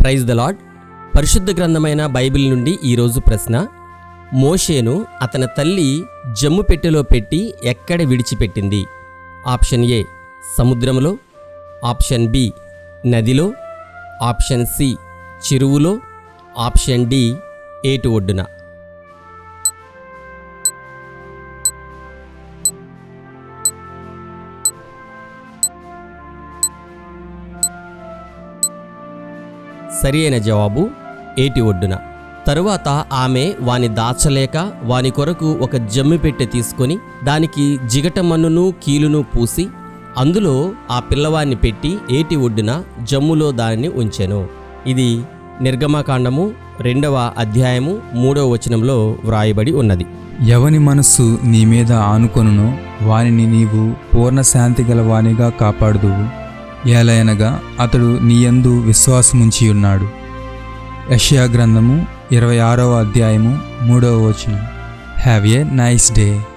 Praise the lord పరిశుద్ధ గ్రంథమైన Bible నుండి ఈరోజు ప్రశ్న. మోషేను అతని తల్లి జమ్ము పెట్టెలో పెట్టి ఎక్కడ విడిచిపెట్టింది? ఆప్షన్ ఏ సముద్రంలో. ఆప్షన్ బి నదిలో. ఆప్షన్ సి చెరువులో. ఆప్షన్ డి ఏటు ఒడ్డున. సరి అయిన జవాబు ఏటి ఒడ్డున? తరువాత ఆమె వాని దాచలేక వాని కొరకు ఒక జమ్మి పెట్టె తీసుకొని దానికి జిగట మన్నును కీలును పూసి అందులో ఆ పిల్లవాన్ని పెట్టి ఏటి ఒడ్డున జమ్ములో దానిని ఉంచెను. ఇది నిర్గమకాండము రెండవ అధ్యాయము మూడవ వచనంలో వ్రాయబడి ఉన్నది. ఎవని మనస్సు నీ మీద ఆనుకొనునో వానిని నీవు పూర్ణ శాంతి గల వానిగా కాపాడుదువు. ఏలయనగా అతడు నీయందు విశ్వాసముంచి ఉన్నాడు. యష్యా గ్రంథము ఇరవై ఆరవ అధ్యాయము మూడవ వచనం. Have a nice day